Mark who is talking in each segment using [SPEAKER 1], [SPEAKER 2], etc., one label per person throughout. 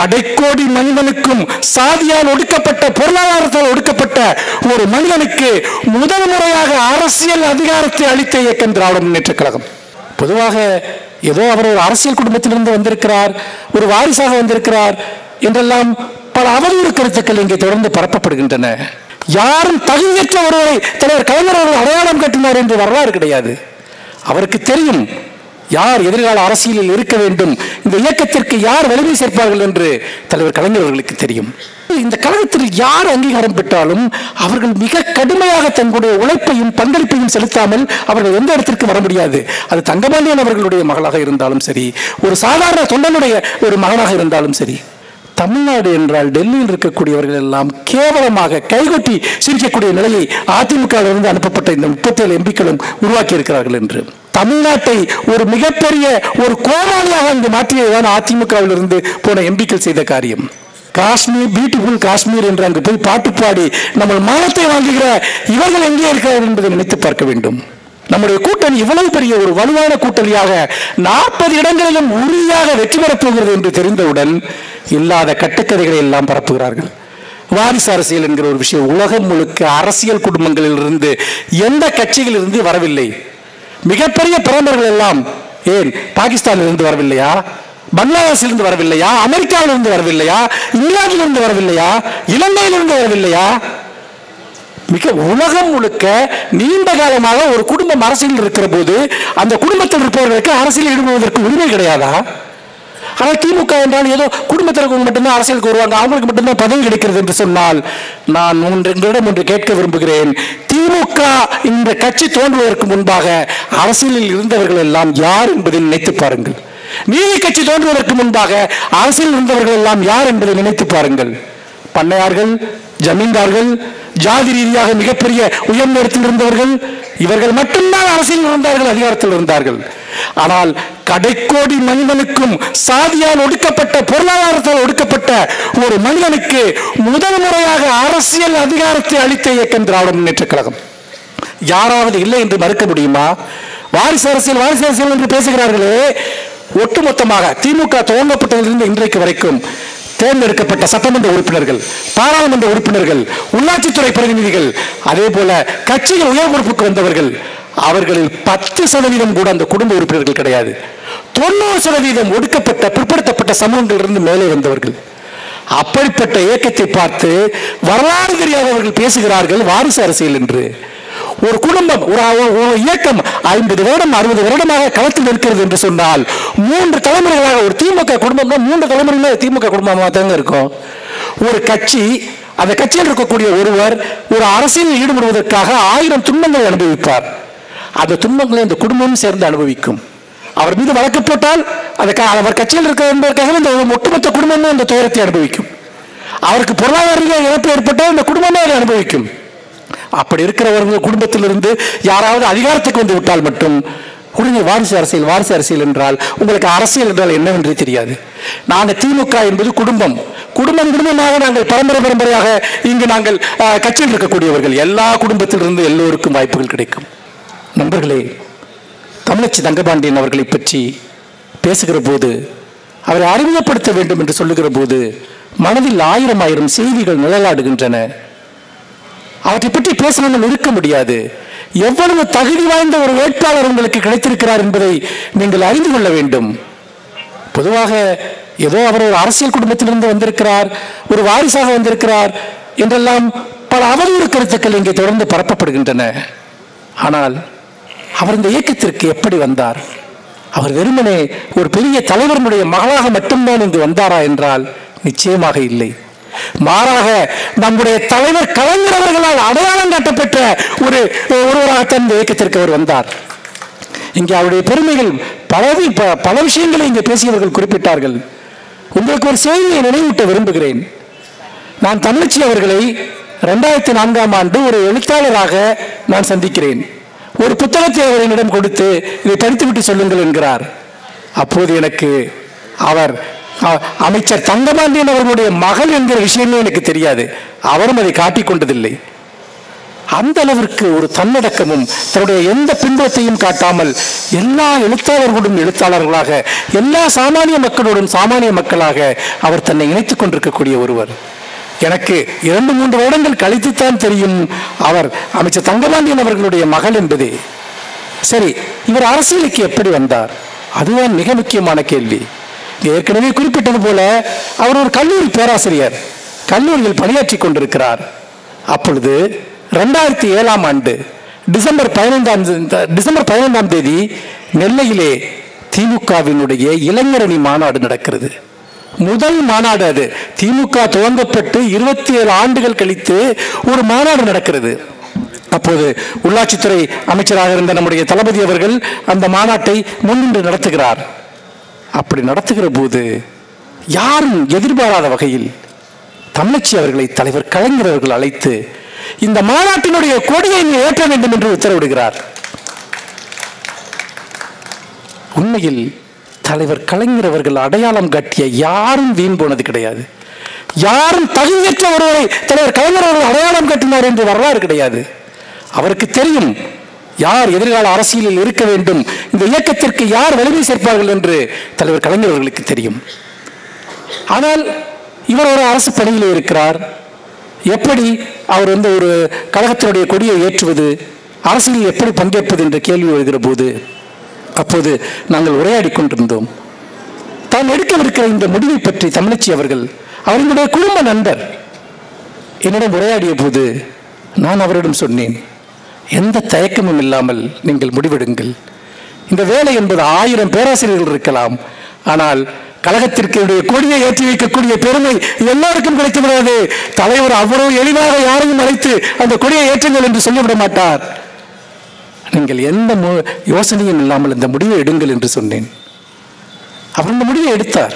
[SPEAKER 1] கடைக்கோடி மனிதனுக்கும் சாதியால் ஒடுக்கப்பட்ட பொருளாதாரத்தால் ஒடுக்கப்பட்ட ஒரு மனிதனுக்கு முதல் முறையாக அரசியல் அதிகாரத்தை அளித்த இயக்கம் திராவிட முன்னேற்ற கழகம். பொதுவாக ஏதோ அவர் ஒரு அரசியல் குடும்பத்திலிருந்து வந்திருக்கிறார் ஒரு வாரிசாக வந்திருக்கிறார் என்றெல்லாம் பல அவதூறு கருத்துக்கள் இங்கே தொடர்ந்து பரப்பப்படுகின்றன. யாரும் தகுதியற்ற ஒருவரை தலைவர் கலைஞர் அவர்கள் அடையாளம் கட்டினார் என்று வரலாறு கிடையாது. அவருக்கு தெரியும் யார் எதிர்கால அரசியலில் இருக்க வேண்டும்? இந்த இயக்கத்திற்கு யார் வலிமை சேர்ப்பார்கள் என்று தலைவர் கலைஞர் அவர்களுக்கு தெரியும். இந்த கழகத்தில் யார் அங்கீகாரம் பெற்றாலும் அவர்கள் மிக கடுமையாக தங்களுடைய உழைப்பையும் பங்களிப்பையும் செலுத்தாமல் அவர்கள் எந்த இடத்திற்கு வர முடியாது. அது தங்கபாண்டியன் அவர்களுடைய மகளாக இருந்தாலும் சரி ஒரு சாதாரண தொண்டனுடைய ஒரு மகனாக இருந்தாலும் சரி தமிழ்நாடு என்றால் டெல்லியில் இருக்கக்கூடியவர்கள் எல்லாம் கேவலமாக கைகொட்டி சிரிக்கக்கூடிய நிலையை அதிமுகவிலிருந்து அனுப்பப்பட்ட இந்த முப்பத்தேழு எம்பிக்களும் உருவாக்கி இருக்கிறார்கள் என்று. தமிழ்நாட்டை ஒரு மிகப்பெரிய ஒரு கோமாளியாக வந்து மாற்றியதுதான் அதிமுகவிலிருந்து போன எம்பிக்கள் செய்த காரியம். காஷ்மீர் பியூட்டிஃபுல் காஷ்மீர் என்று அங்கு போய் பாட்டு பாடி நம்ம மானத்தை வாங்குகிற இவர்கள் எங்கே இருக்கிறார்கள் என்பதை நினைத்து பார்க்க வேண்டும். நம்முடைய கூட்டணி இவ்வளவு பெரிய ஒரு வலுவான கூட்டணியாக நாற்பது இடங்களிலும் உறுதியாக வெற்றி பெறப் போகிறது என்று தெரிந்தவுடன் இல்லாத கட்டுக்கதைகளை எல்லாம் பரப்புகிறார்கள். வாரிசு அரசியல் என்கிற ஒரு விஷயம் உலகம் முழுக்க அரசியல் குடும்பங்களில் இருந்து எந்த கட்சிகளிலிருந்து வரவில்லை. மிகப்பெரிய பிரதமர்கள் எல்லாம் ஏன் பாகிஸ்தானிலிருந்து வரவில்லையா? பங்களாதேஷிலிருந்து வரவில்லையா? அமெரிக்காவிலிருந்து வரவில்லையா? இங்கிலாந்திலிருந்து வரவில்லையா? இலங்கையிலிருந்து வரவில்லையா? மிக உலகம் முழுக்க நீண்ட காலமாக ஒரு குடும்பம் அரசியலில் இருக்கிற போது அந்த குடும்பத்தில் இருப்பவர்களுக்கு அரசியல் ஈடுபடுவதற்கு உரிமை கிடையாதா? ஆனால் திமுக என்றால் ஏதோ குடும்பத்திற்கு மட்டும்தான் அரசியலுக்கு வருவாங்க. அவங்களுக்கு மட்டும்தான் பதவி கிடைக்கிறது என்று சொன்னால் நான் ஒன்று உங்களிடம் ஒன்று கேட்க விரும்புகிறேன். திமுக இந்த கட்சி தோன்றுவதற்கு முன்பாக அரசியலில் இருந்தவர்கள் எல்லாம் யார் என்பதை நினைத்து பாருங்கள். நீதி கட்சி தோன்றுவதற்கு முன்பாக அரசியலில் இருந்தவர்கள் எல்லாம் யார் என்பதை நினைத்து பாருங்கள். பண்ணையார்கள் ஜமீன்தார்கள் ஜாதி ரீதியாக மிகப்பெரிய உயர்ந்த இடத்தில் இருந்தவர்கள் இவர்கள் மட்டும்தான் அரசியல் இருந்தார்கள் அதிகாரத்தில் இருந்தார்கள். ஆனால் கடைக்கோடி மனிதனுக்கும் சாதியால் ஒடுக்கப்பட்ட பொருளாதாரத்தால் ஒடுக்கப்பட்ட ஒரு மனிதனுக்கு முதல் முறையாக அரசியல் அதிகாரத்தை அளித்த இயக்கம் திராவிட முன்னேற்ற கழகம். யாராவது இல்லை என்று மறுக்க முடியுமா? வாரிசு அரசியல் வாரிசு அரசியல் என்று பேசுகிறார்களே. ஒட்டுமொத்தமாக திமுக துவங்கப்பட்டதிலிருந்து இன்றைக்கு வரைக்கும் தேர்ந்தெடுக்கப்பட்ட சட்டமன்ற உறுப்பினர்கள் பாராளுமன்ற உறுப்பினர்கள் உள்ளாட்சித்துறை பிரதிநிதிகள் அதே போல கட்சிகள் உயர் பொறுப்புக்கு வந்தவர்கள் அவர்களில் பத்து சதவீதம் கூட அந்த குடும்ப உறுப்பினர்கள் கிடையாது. தொண்ணூறு சதவீதம் ஒடுக்கப்பட்ட பிற்படுத்தப்பட்ட சமூகங்களிலிருந்து மேலே வந்தவர்கள். அப்படிப்பட்ட இயக்கத்தை பார்த்து வரலாறு தெரியாதவர்கள் பேசுகிறார்கள் வாரிசு அரசியல் என்று. ஒரு குடும்பம் ஒரு ஒரு இயக்கம் ஐம்பது வருடம் அறுபது வருடமாக களத்தில் இருக்கிறது என்று சொன்னால் மூன்று தலைமுறைகளாக ஒரு திமுக குடும்பம்னா மூன்று தலைமுறையில திமுக குடும்பமாக தாங்க இருக்கும். ஒரு கட்சி அந்த கட்சியில் இருக்கக்கூடிய ஒருவர் ஒரு அரசியலில் ஈடுபடுவதற்காக ஆயிரம் துன்பங்களை அனுபவிப்பார். அந்த துன்பங்களை அந்த குடும்பமும் சேர்ந்து அனுபவிக்கும். அவர் மீது வழக்கு போட்டால் அந்த க- அவர் கட்சியில் இருக்கிற என்பதற்காக இந்த ஒட்டுமொத்த குடும்பமும் அந்த துயரத்தை அனுபவிக்கும். அவருக்கு பொருளாதார இழப்பு ஏற்பட்டால் இந்த குடும்பமே அதை அனுபவிக்கும். அப்படி இருக்கிறவர்கள் குடும்பத்திலிருந்து யாராவது அதிகாரத்துக்கு வந்து விட்டால் மட்டும் உடனே வாரிசு அரசியல் வாரிசு அரசியல் என்றால் உங்களுக்கு அரசியல் என்றால் என்னவென்றே தெரியாது. நாங்கள் திமுக என்பது குடும்பம். குடும்பம் குடும்பமாக நாங்கள் பரம்பரை பரம்பரையாக இங்கு நாங்கள் கட்சியில் இருக்கக்கூடியவர்கள். எல்லா குடும்பத்திலிருந்து எல்லோருக்கும் வாய்ப்புகள் கிடைக்கும். நண்பர்களே தமிழச்சி தங்கபாண்டியன் அவர்களை பற்றி பேசுகிற போது அவரை அறிமுகப்படுத்த வேண்டும் என்று சொல்லுகிற போது மனதில் ஆயிரம் ஆயிரம் செய்திகள் நிழலாடுகின்றன. அவற்றை பற்றி பேசணும் இருக்க முடியாது. எவ்வளவு தகுதி வாய்ந்த ஒரு வேட்பாளர் உங்களுக்கு கிடைத்திருக்கிறார் என்பதை நீங்கள் அறிந்து கொள்ள வேண்டும். பொதுவாக ஏதோ அவர் ஒரு அரசியல் குடும்பத்திலிருந்து வந்திருக்கிறார் ஒரு வாரிசாக வந்திருக்கிறார் என்றெல்லாம் பல அவதூறு கருத்துக்கள் இங்கே தொடர்ந்து பரப்பப்படுகின்றன. ஆனால் அவர் இந்த இயக்கத்திற்கு எப்படி வந்தார்? அவர் வெறுமனே ஒரு பெரிய தலைவருடைய மகளாக மட்டும்தான் இங்கு வந்தாரா என்றால் நிச்சயமாக இல்லை. மாறாக நம்முடைய தலைவர் கலைஞர் அவர்களால் அடையாளம் காட்டப்பட்ட ஒரு ஒருவராகத்தான் இந்த இயக்கத்திற்கு அவர் வந்தார். இங்கே அவருடைய பெருமைகள் பலவி பல விஷயங்களை இங்கே பேசியவர்கள் குறிப்பிட்டார்கள். உங்களுக்கு ஒரு செய்தியை நினைவூட்ட விரும்புகிறேன். நான் தமிழ்ச்சி அவர்களை ரெண்டாயிரத்தி நான்காம் ஆண்டு ஒரு எழுத்தாளராக நான் சந்திக்கிறேன். ஒரு புத்தகத்தை அவர் என்னிடம் கொடுத்து இதை படித்துவிட்டு சொல்லுங்கள் என்கிறார். அப்போது எனக்கு அவர் அமைச்சர் தங்கபாண்டியன் அவர்களுடைய மகள் என்கிற விஷயமே எனக்கு தெரியாது. அவரும் அதை காட்டிக் கொண்டதில்லை அந்த அளவிற்கு ஒரு தன்னடக்கமும் தன்னுடைய எந்த பின்புலத்தையும் காட்டாமல் எல்லா எழுத்தாளர்களுடன் எழுத்தாளர்களாக எல்லா சாமானிய மக்களோடும் சாமானிய மக்களாக அவர் தன்னை இணைத்துக் கொண்டிருக்கக்கூடிய ஒருவர். எனக்கு இரண்டு மூன்று வருடங்கள் கழித்துத்தான் தெரியும் அவர் அமைச்சர் தங்கபாண்டியன் அவர்களுடைய மகள் என்பதே. சரி இவர் அரசியலுக்கு எப்படி வந்தார்? அதுதான் மிக முக்கியமான கேள்வி. ஏற்கனவே குறிப்பிட்டது போல அவர் ஒரு கல்லூரி பேராசிரியர் கல்லூரியில் பணியாற்றி கொண்டிருக்கிறார். அப்பொழுது ரெண்டாயிரத்தி ஏழாம் ஆண்டு டிசம்பர் பதினைந்தாம் டிசம்பர் பதினைந்தாம் தேதி நெல்லையிலே திமுகவினுடைய இளைஞரணி மாநாடு நடக்கிறது. முதல் மாநாடு அது. திமுக துவங்கப்பட்டு இருபத்தி ஏழு ஆண்டுகள் கழித்து ஒரு மாநாடு நடக்கிறது. அப்போது உள்ளாட்சித்துறை அமைச்சராக இருந்த நம்முடைய தளபதி அவர்கள் அந்த மாநாட்டை முன்னின்று நடத்துகிறார். அப்படி நடத்துகிற போது யாரும் எதிர்பாராத வகையில் தமிழச்சி அவர்களை தலைவர் கலைஞர் அவர்கள் அழைத்து இந்த மாநாட்டினுடைய கொடியை நீ ஏற்ற வேண்டும் என்று உத்தரவிடுகிறார். உண்மையில் தலைவர் கலைஞர் அவர்கள் அடையாளம் கட்டிய யாரும் வீண் போனது கிடையாது. யாரும் தகுதியற்ற ஒருவரை தலைவர் கலைஞர் அவர்கள் அடையாளம் கட்டினார் என்று வரலாறு கிடையாது. அவருக்கு தெரியும் யார் எதிர்கால அரசியலில் இருக்க வேண்டும்? இந்த இயக்கத்திற்கு யார் வலிமை சேர்ப்பார்கள் என்று தலைவர் கலைஞர் அவர்களுக்கு தெரியும். ஆனால் இவர் ஒரு அரசு பணியில் இருக்கிறார். எப்படி அவர் வந்து ஒரு கழகத்தினுடைய கொடியை ஏற்றுவது அரசியலில் எப்படி பங்கேற்பது என்ற கேள்வி வருகிற போது அப்போது நாங்கள் உரையாடி கொண்டிருந்தோம். தான் எடுக்கவிருக்கிற இந்த முடிவை பற்றி தமிழச்சி அவர்கள் அவர்களுடைய குடும்ப நண்பர் என்னிடம் உரையாடிய போது நான் அவரிடம் சொன்னேன் எந்த தயக்கமும் இல்லாமல் நீங்கள் முடிவெடுங்கள். இந்த வேலை என்பது ஆயிரம் பேராசிரியர்கள் இருக்கலாம். ஆனால் கழகத்திற்குடைய கொடியை ஏற்றி வைக்கக்கூடிய பெருமை எல்லாருக்கும் கிடைத்து விடாது தலைவர் அவ்வளவு எளிதாக யாரையும் அழைத்து அந்த கொடியை ஏற்றுங்கள் என்று சொல்லிவிட மாட்டார். நீங்கள் எந்த மு- யோசனையும் இல்லாமல் இந்த முடிவை எடுங்கள் என்று சொன்னேன். அவர் இந்த முடிவை எடுத்தார்.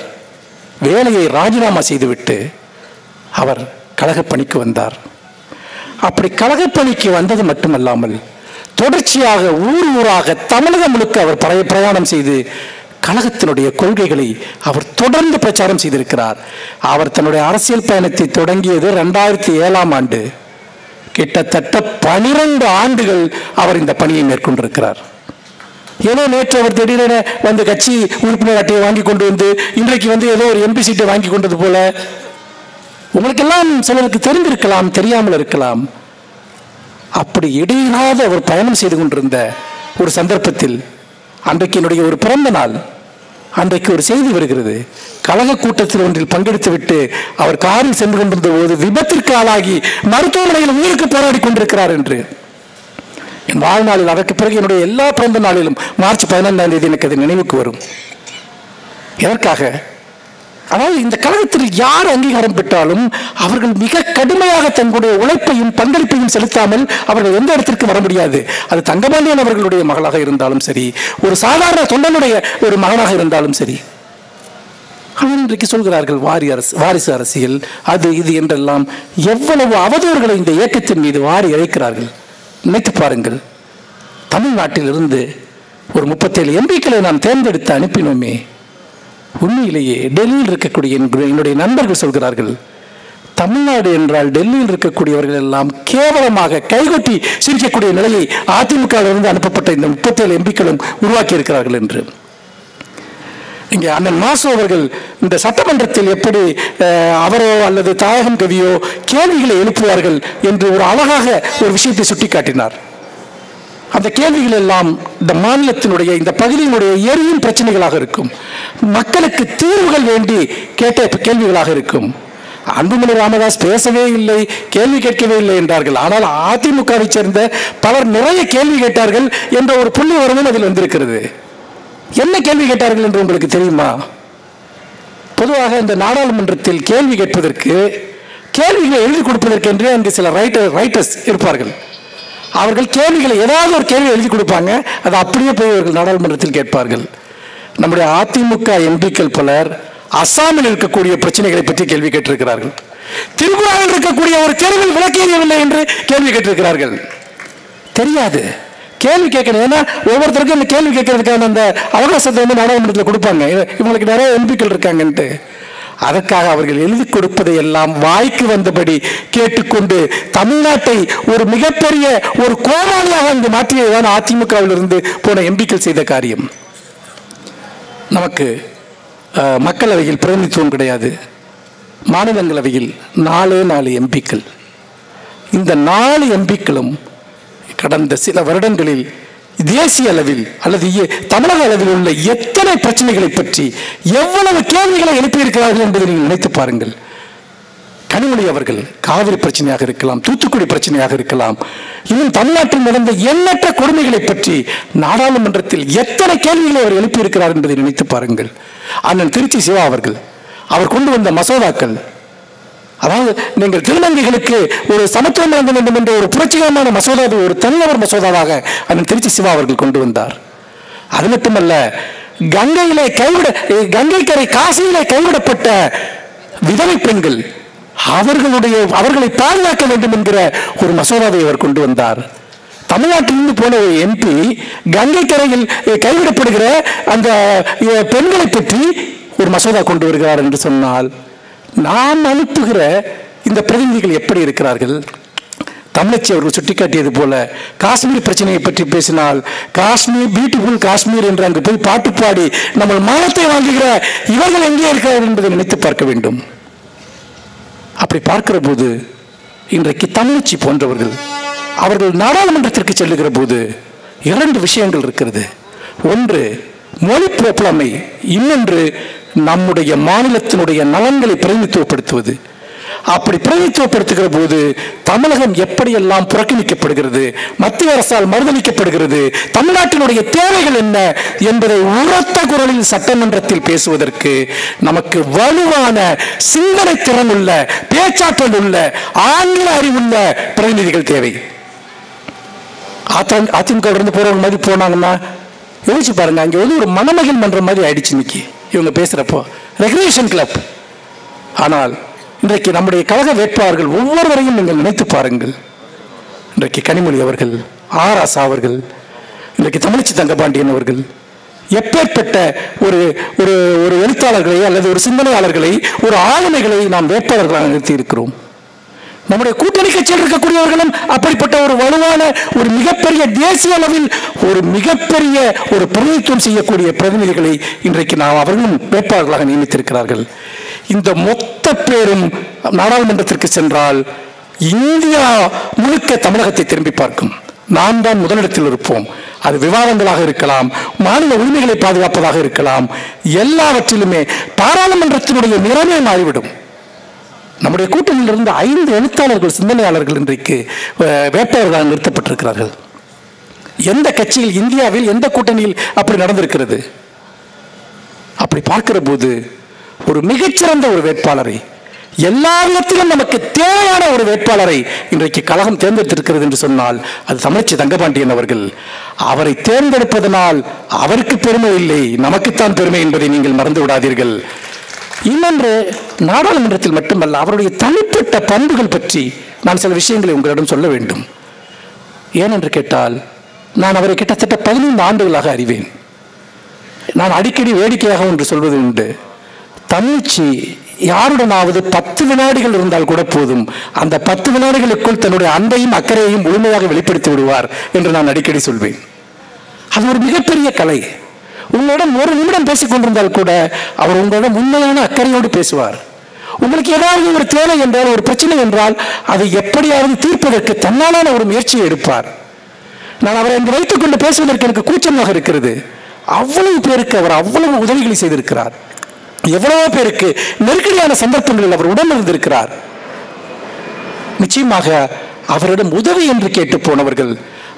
[SPEAKER 1] வேலையை ராஜினாமா செய்துவிட்டு அவர் கழகப் பணிக்கு வந்தார். அப்படி கழகப் பணிக்கு வந்தது மட்டுமல்லாமல் தொடர்ச்சியாக ஊர் ஊராக தமிழகம் முழுக்க அவர் பழைய பிரயாணம் செய்து கழகத்தினுடைய கொள்கைகளை அவர் தொடர்ந்து பிரச்சாரம் செய்திருக்கிறார். அவர் தன்னுடைய அரசியல் பயணத்தை தொடங்கியது ரெண்டாயிரத்தி ஏழாம் ஆண்டு. கிட்டத்தட்ட பனிரெண்டு ஆண்டுகள் அவர் இந்த பணியை மேற்கொண்டிருக்கிறார். ஏதோ நேற்று அவர் திடீரென வந்து கட்சி உறுப்பினர் அட்டையை வாங்கி கொண்டு வந்து இன்றைக்கு வந்து ஏதோ ஒரு எம்பி சீட்டை வாங்கி கொண்டது போல உங்களுக்கெல்லாம் சிலருக்கு தெரிந்திருக்கலாம் தெரியாமல் இருக்கலாம். அப்படி இடையில்லாத அவர் பயணம் செய்து கொண்டிருந்த ஒரு சந்தர்ப்பத்தில் அன்றைக்கு என்னுடைய ஒரு பிறந்த நாள் அன்றைக்கு ஒரு செய்தி வருகிறது. கழக கூட்டத்தில் ஒன்றில் பங்கெடுத்துவிட்டு அவர் காரில் சென்று கொண்டிருந்த போது விபத்திற்கு ஆளாகி மருத்துவமனையில் உயிருக்கு போராடி கொண்டிருக்கிறார் என்று. என் வாழ்நாளில் அதற்கு பிறகு என்னுடைய எல்லா பிறந்த நாளிலும் மார்ச் பதினைந்தாம் தேதி எனக்கு அது நினைவுக்கு வரும். எதற்காக? அதாவது இந்த கழகத்தில் யார் அங்கீகாரம் பெற்றாலும் அவர்கள் மிக கடுமையாக தங்களுடைய உழைப்பையும் பங்களிப்பையும் செலுத்தாமல் அவர்கள் எந்த இடத்திற்கு வர முடியாது. அது தங்கபாண்டியன் அவர்களுடைய மகளாக இருந்தாலும் சரி ஒரு சாதாரண தொண்டனுடைய ஒரு மகனாக இருந்தாலும் சரி. ஆனால் இன்றைக்கு சொல்கிறார்கள் வாரி அரசு வாரிசு அரசியல் அது இது என்றெல்லாம் எவ்வளவு அவதூறுகளை இந்த இயக்கத்தின் மீது வாரி இழைக்கிறார்கள் நினைத்து பாருங்கள் தமிழ்நாட்டிலிருந்து ஒரு முப்பத்தேழு எம்பிக்களை நாம் தேர்ந்தெடுத்து அனுப்பினோமே உண்மையிலேயே டெல்லியில் இருக்கக்கூடிய என்னுடைய நண்பர்கள் சொல்கிறார்கள் தமிழ்நாடு என்றால் டெல்லியில் இருக்கக்கூடியவர்கள் எல்லாம் கேவலமாக கைகொட்டி சிரிக்கக்கூடிய நிலையை அதிமுகவிலிருந்து அனுப்பப்பட்ட இந்த முப்பத்தேழு எம்பிக்களும் உருவாக்கி இருக்கிறார்கள் என்று. இங்கே அண்ணன் மாசு அவர்கள் இந்த சட்டமன்றத்தில் எப்படி அவரோ அல்லது தாயகம் கவியோ கேள்விகளை எழுப்புவார்கள் என்று ஒரு அழகாக ஒரு விஷயத்தை சுட்டிக்காட்டினார். அந்த கேள்விகள் எல்லாம் இந்த மாநிலத்தினுடைய இந்த பகுதியினுடைய எரியும் பிரச்சனைகளாக இருக்கும். மக்களுக்கு தீர்வுகள் வேண்டி கேட்ட கேள்விகளாக இருக்கும். அன்புமணி ராமதாஸ் பேசவே இல்லை கேள்வி கேட்கவே இல்லை என்றார்கள். ஆனால் அதிமுகவை சேர்ந்த பலர் நிறைய கேள்வி கேட்டார்கள் என்ற ஒரு புள்ளி வரவும் அதில் வந்திருக்கிறது. என்ன கேள்வி கேட்டார்கள் என்று உங்களுக்கு தெரியுமா? பொதுவாக இந்த நாடாளுமன்றத்தில் கேள்வி கேட்பதற்கு கேள்விகளை எழுதி கொடுப்பதற்கென்றே அங்கு சில ரைட்டர் ரைட்டர்ஸ் இருப்பார்கள். அவர்கள் கேள்விகளை ஏதாவது ஒரு கேள்வி எழுதி கொடுப்பாங்க அதை அப்படியே போய் இவர்கள் நாடாளுமன்றத்தில் கேட்பார்கள். நம்முடைய அதிமுக எம்பிக்கள் பலர் அஸ்ஸாமில் இருக்கக்கூடிய பிரச்சனைகளை பற்றி கேள்வி கேட்டிருக்கிறார்கள். திருக்குறளில் இருக்கக்கூடிய ஒரு தெருவில் விளக்கியவில்லை என்று கேள்வி கேட்டிருக்கிறார்கள். தெரியாது. கேள்வி கேட்கணும். ஏன்னா ஒவ்வொருத்தருக்கும் இந்த கேள்வி கேட்கறதுக்கான அந்த அவகாசத்தை வந்து நாடாளுமன்றத்தில் கொடுப்பாங்க. இவங்களுக்கு நிறைய எம்பிக்கள் இருக்காங்கன்ட்டு. அதற்காக அவர்கள் எழுதி கொடுப்பதை எல்லாம் வாய்க்கு வந்தபடி கேட்டுக்கொண்டு தமிழ்நாட்டை ஒரு மிகப்பெரிய ஒரு கோமாளியாக வந்து மாற்றியதுதான் அதிமுகவிலிருந்து போன எம்பிக்கள் செய்த காரியம். நமக்கு மக்களவையில் பிரதிநிதித்துவம் கிடையாது. மாநிலங்களவையில் நாலே நாலு எம்பிக்கள். இந்த நாலு எம்பிக்களும் கடந்த சில வருடங்களில் தேசிய அளவில் அல்லது தமிழக அளவில் உள்ள எத்தனை பிரச்சனைகளை பற்றி எவ்வளவு கேள்விகளை எழுப்பியிருக்கிறார்கள் என்பதை நீங்கள் நினைத்து பாருங்கள். கனிமொழி அவர்கள் காவிரி பிரச்சனையாக இருக்கலாம் தூத்துக்குடி பிரச்சனையாக இருக்கலாம் இன்னும் தமிழ்நாட்டில் நடந்த எண்ணற்ற கொடுமைகளை பற்றி நாடாளுமன்றத்தில் எத்தனை கேள்விகளை அவர் எழுப்பியிருக்கிறார் என்பதை நினைத்து பாருங்கள். அண்ணன் திருச்சி சிவா அவர்கள் அவர் கொண்டு வந்த மசோதாக்கள் அதாவது நீங்கள் திருநங்கைகளுக்கு ஒரு சமத்துவம் வழங்க வேண்டும் என்ற ஒரு புரட்சிகரமான மசோதாவை ஒரு தனிநபர் மசோதாவாக அண்ணன் திருச்சி சிவா அவர்கள் கொண்டு வந்தார். அது மட்டுமல்ல கங்கையிலே கைவிட கங்கை கரை காசியிலே கைவிடப்பட்ட விதவை பெண்கள் அவர்களுடைய அவர்களை பாதுகாக்க வேண்டும் என்கிற ஒரு மசோதாவை அவர் கொண்டு வந்தார். தமிழ்நாட்டிலிருந்து போன ஒரு எம்பி கங்கை கரையில் கைவிடப்படுகிற அந்த பெண்களை பற்றி ஒரு மசோதா கொண்டு வருகிறார் என்று சொன்னால் நாம் அனுப்புகிற இந்த பிரதிநிதிகள் எப்படி இருக்கிறார்கள்? தமிழச்சி அவர்கள் சுட்டிக்காட்டியது போல காஷ்மீர் பிரச்சனையை பற்றி பேசினால் காஷ்மீர் பியூட்டிஃபுல் காஷ்மீர் என்று அங்கு போய் பாட்டு பாடி நம்ம மானத்தை வாங்குகிற இவர்கள் எங்கே இருக்கிறார்கள் என்பதை நினைத்து பார்க்க வேண்டும். அப்படி பார்க்கிற போது இன்றைக்கு தமிழச்சி போன்றவர்கள் அவர்கள் நாடாளுமன்றத்திற்கு செல்லுகிற போது இரண்டு விஷயங்கள் இருக்கிறது. ஒன்று மொழி புலமை இன்னொன்று நம்முடைய மாநிலத்தினுடைய நலன்களை பிரதிநிதித்துவப்படுத்துவது. அப்படி பிரதிநிதித்துவப்படுத்துகிற போது தமிழகம் எப்படியெல்லாம் புறக்கணிக்கப்படுகிறது மத்திய அரசால் மறுதளிக்கப்படுகிறது தமிழ்நாட்டினுடைய தேவைகள் என்ன என்பதை உரத்த குரலில் சட்டமன்றத்தில் பேசுவதற்கு நமக்கு வலுவான சிந்தனை திறன் உள்ள பேச்சாற்றல் உள்ள ஆங்கில அறிவுள்ள பிரதிநிதிகள் தேவை. அதிமுக இருந்து போறவங்க மாதிரி போனாங்கன்னா யோசிச்சு பாருங்க அங்கே வந்து ஒரு மனமகிழ் மன்ற மாதிரி ஆயிடுச்சு இன்னைக்கு. இவங்க பேசுகிறப்போ ரெக்ரியேஷன் கிளப் ஆனால் இன்றைக்கு நம்முடைய கழக வேட்பாளர்கள் ஒவ்வொருவரையும் நீங்கள் நினைத்து பாருங்கள். இன்றைக்கு கனிமொழி அவர்கள் ஆர் ஆசா அவர்கள் இன்றைக்கு தமிழ்ச்சி தங்கபாண்டியன் அவர்கள் எப்பேற்பட்ட ஒரு ஒரு ஒரு எழுத்தாளர்களை அல்லது ஒரு சிந்தனையாளர்களை ஒரு ஆளுமைகளை நாம் வேட்பாளர்களாக நிறுத்தி இருக்கிறோம் நம்முடைய கூட்டணி கட்சியில் இருக்கக்கூடியவர்களும் அப்படிப்பட்ட ஒரு வலுவான ஒரு மிகப்பெரிய தேசிய அளவில் ஒரு மிகப்பெரிய ஒரு பிரதிநிதித்துவம் செய்யக்கூடிய பிரதிநிதிகளை இன்றைக்கு நாம் அவர்களும் வேட்பாளர்களாக நியமித்திருக்கிறார்கள். இந்த மொத்த பேரும் நாடாளுமன்றத்திற்கு சென்றால் இந்தியா முழுக்க தமிழகத்தை திரும்பி பார்க்கும். நாம் தான் முதலிடத்தில் இருப்போம். அது விவாதங்களாக இருக்கலாம் மாநில உரிமைகளை பாதுகாப்பதாக இருக்கலாம் எல்லாவற்றிலுமே பாராளுமன்றத்தினுடைய நிறமே மாறிவிடும். நம்முடைய கூட்டணியில் இருந்து ஐந்து எழுத்தாளர்கள் சிந்தனையாளர்கள் இன்றைக்கு அஹ், வேட்பாளர்களாக நிறுத்தப்பட்டிருக்கிறார்கள். எந்த கட்சியில் இந்தியாவில் எந்த கூட்டணியில் அப்படி நடந்திருக்கிறது? அப்படி பார்க்கிற போது ஒரு மிகச்சிறந்த ஒரு வேட்பாளரை எல்லா விதத்திலும் நமக்கு தேவையான ஒரு வேட்பாளரை இன்றைக்கு கழகம் தேர்ந்தெடுத்திருக்கிறது என்று சொன்னால் அது தமிழ்ச்சி தங்கபாண்டியன் அவர்கள். அவரை தேர்ந்தெடுப்பதனால் அவருக்கு பெருமை இல்லை நமக்குத்தான் பெருமை என்பதை நீங்கள் மறந்து விடாதீர்கள் இன்னொன்று நாடாளுமன்றத்தில் மட்டுமல்ல அவருடைய தனிப்பட்ட பண்புகள் பற்றி நான் சில விஷயங்களை உங்களிடம் சொல்ல வேண்டும். ஏனென்று கேட்டால் நான் அவரை கிட்டத்தட்ட பதினைந்து ஆண்டுகளாக அறிவேன். நான் அடிக்கடி வேடிக்கையாக ஒன்று சொல்வது உண்டு. தன்னிச்சு யாருடனாவது பத்து வினாடிகள் இருந்தால் கூட போதும். அந்த பத்து வினாடிகளுக்குள் தன்னுடைய அன்பையும் அக்கறையையும் முழுமையாக வெளிப்படுத்தி விடுவார் என்று நான் அடிக்கடி சொல்வேன். அது ஒரு மிகப்பெரிய கலை. உங்களிடம் ஒரு நிமிடம் பேசிக் கொண்டிருந்தால் கூட அவர் உங்களிடம் உண்மையான அக்கறையோடு பேசுவார். உங்களுக்கு ஏதாவது ஒரு தேவை என்றால் ஒரு பிரச்சனை என்றால் அதை எப்படியாவது தீர்ப்பதற்கு தன்னாலான ஒரு முயற்சியை எடுப்பார். நான் அவரை என்று வைத்துக் கொண்டு பேசுவதற்கு எனக்கு கூச்சமாக இருக்கிறது. அவ்வளவு பேருக்கு அவர் அவ்வளவு உதவிகளை செய்திருக்கிறார். எவ்வளவோ பேருக்கு நெருக்கடியான சந்தர்ப்பங்களில் அவர் உடன் இருந்திருக்கிறார் நிச்சயமாக அவரிடம் உதவி என்று கேட்டு போனவர்கள்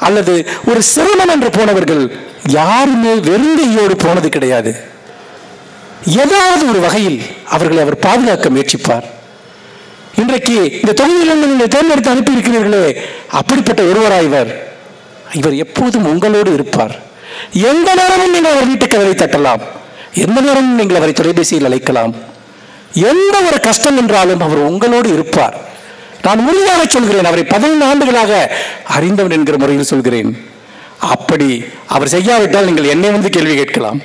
[SPEAKER 1] அல்லது ஒரு சிரமம் என்று போனவர்கள் யாருமே வெறுங்கையோடு போனது கிடையாது. ஏதாவது ஒரு வகையில் அவர்களை அவர் பாதுகாக்க முயற்சிப்பார். இன்றைக்கு இந்த தொகுதியில் நீங்கள் தேர்ந்தெடுத்து அனுப்பியிருக்கிறீர்களே அப்படிப்பட்ட ஒருவராய் இவர்? இவர் எப்போதும் உங்களோடு இருப்பார். எந்த நேரமும் நீங்கள் அவர் வீட்டு அவரை தட்டலாம். எந்த நேரமும் நீங்கள் அவரை தொலைபேசியில் அழைக்கலாம். எந்த ஒரு கஷ்டம் என்றாலும் அவர் உங்களோடு இருப்பார். நான் உறுதியாக சொல்கிறேன் அவரை பதினைந்து ஆண்டுகளாக அறிந்தவன் என்கிற முறையில் சொல்கிறேன். அப்படி அவர் செய்யாவிட்டால் நீங்கள் என்னை வந்து கேள்வி கேட்கலாம்.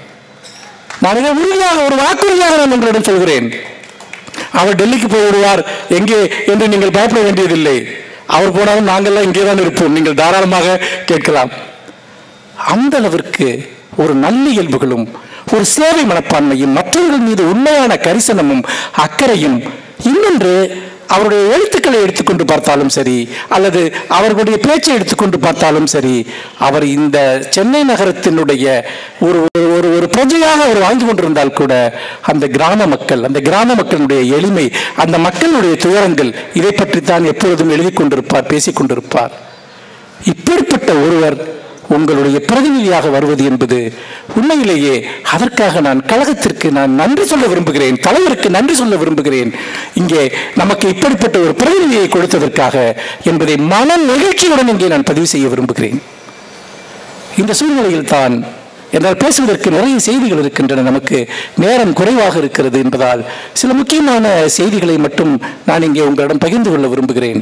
[SPEAKER 1] நான் இதை உறுதியாக ஒரு வாக்குறுதியாக நான் உங்களிடம் சொல்கிறேன். அவர் டெல்லிக்கு போய் விடுவார் எங்கே என்று நீங்கள் பயப்பட வேண்டியதில்லை. அவர் போனாலும் நாங்கள்லாம் இங்கே தான் இருப்போம். நீங்கள் தாராளமாக கேட்கலாம். அந்த அளவிற்கு ஒரு நல்ல இயல்புகளும் ஒரு சேவை மனப்பான்மையும் மற்றவர்கள் மீது உண்மையான கரிசனமும் அக்கறையும் இன்னொன்று அவருடைய எழுத்துக்களை எடுத்துக்கொண்டு பார்த்தாலும் சரி அல்லது அவர்களுடைய பேச்சை எடுத்துக்கொண்டு பார்த்தாலும் சரி அவர் இந்த சென்னை நகரத்தினுடைய ஒரு ஒரு- ஒரு ஒரு பிரஜையாக அவர் வாழ்ந்து கொண்டிருந்தால் கூட அந்த கிராம மக்கள் அந்த கிராம மக்களுடைய எளிமை அந்த மக்களுடைய துயரங்கள் இதை பற்றி தான் எப்பொழுதும் எழுதி கொண்டிருப்பார் பேசிக் கொண்டிருப்பார். இப்படிப்பட்ட ஒருவர் உங்களுடைய பிரதிநிதியாக வருவது என்பது உண்மையிலேயே அதற்காக நான் கழகத்திற்கு நான் நன்றி சொல்ல விரும்புகிறேன் தலைவருக்கு நன்றி சொல்ல விரும்புகிறேன். இங்கே நமக்கு இப்படிப்பட்ட ஒரு பிரதிநிதியை கொடுத்ததற்காக என்பதை மன நிகழ்ச்சியுடன் இங்கே நான் பதிவு செய்ய விரும்புகிறேன். இந்த சூழ்நிலையில் தான் என்னால் பேசுவதற்கு நிறைய செய்திகள் இருக்கின்றன. நமக்கு நேரம் குறைவாக இருக்கிறது என்பதால் சில முக்கியமான செய்திகளை மட்டும் நான் இங்கே உங்களிடம் பகிர்ந்து கொள்ள விரும்புகிறேன்.